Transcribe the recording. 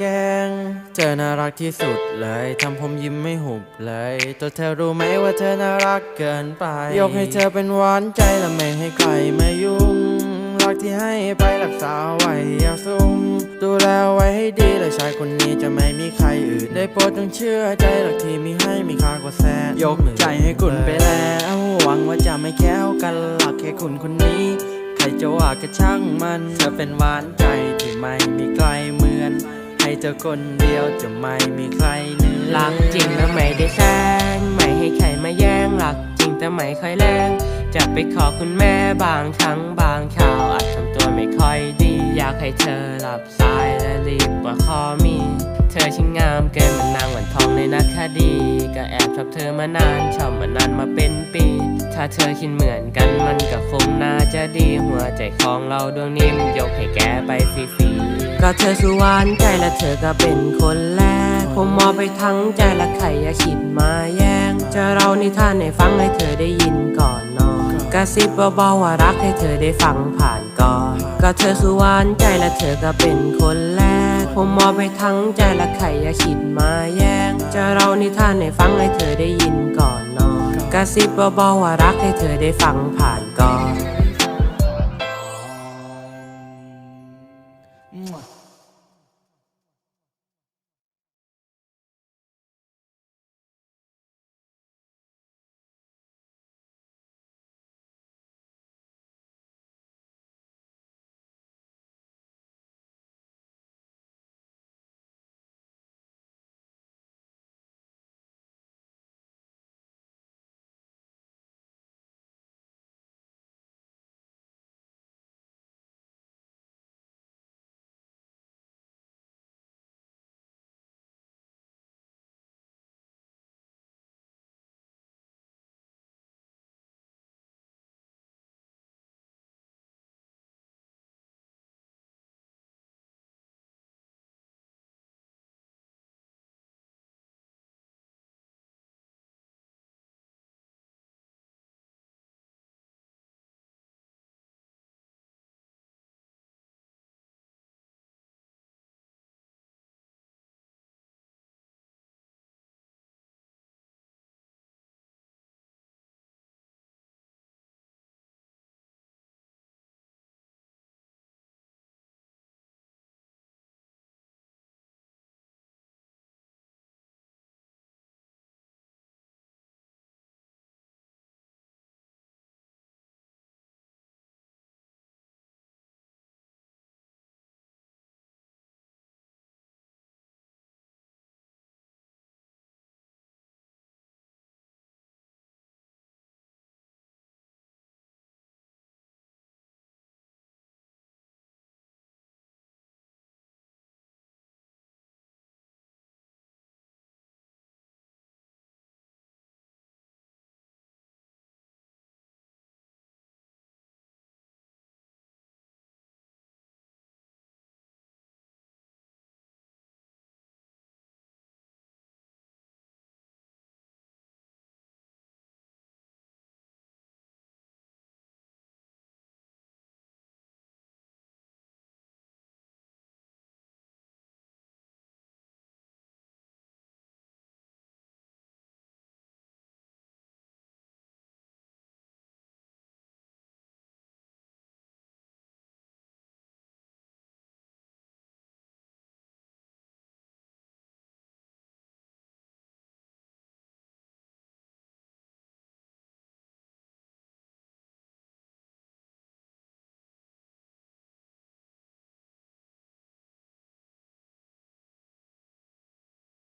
แกงเธอน่ารักที่สุดเลยทำผมยิ้มไม่หุบเลยตัวเธอรู้ไหมว่าเธอน่ารักเกินไป ยกให้เธอเป็นหวานใจและไม่ให้ใครมายุ่ง รักที่ให้ไปรักษาไว้อยากสูงดูแลไว้ให้ดีและชายคนนี้จะไม่มีใครอื่น ได้โปรดจงเชื่อใจรักที่มีให้มีค่ากว่าแสนยกใจให้คุณไปแล้วหวังว่าจะไม่แค้วกันหลักแค่คุณคนนี้ ใครจะว่าก็ช่างมันเธอเป็นหวานใจที่ไม่มีใครเหมือน ให้เธอคนเดียวจะไม่มีใครเหนือรักจริงแต่ไม่ได้แซงไม่ให้ใครมาแย่งรักจริงแต่ไม่ค่อยแรงจะไปขอคุณแม่บางครั้งบางข่าวอาจทำตัวไม่ค่อยดี อยากให้เธอหลับสายและรีบกว่าคอมี เธอช่างงามเกินเหมันนางหวันทองในนักคดี ก็แอบชอบเธอมานานชอบมานานมาเป็นปี ถ้าเธอคิดเหมือนกันมันก็คงน่าจะดีหัวใจของเราดวงนี้มันยกให้แกไปฟรีๆ ก็เธอคือหวานใจและเธอก็เป็นคนแรกผมมอบไปทั้งใจและใครอย่าคิดมาแย่ง จะเรานิทานให้ฟังให้เธอได้ยินก่อนนอนกระซิบเบาๆว่ารักให้เธอได้ฟังผ่านก่อน ก็เธอคือหวานใจและเธอก็เป็นคนแรกผมมอบไปทั้งใจและใครอย่าคิดมาแย่ง จะเรานิทานให้ฟังให้เธอได้ยินก่อนนอนกระซิบเบาๆว่ารักให้เธอได้ฟังผ่านก่อน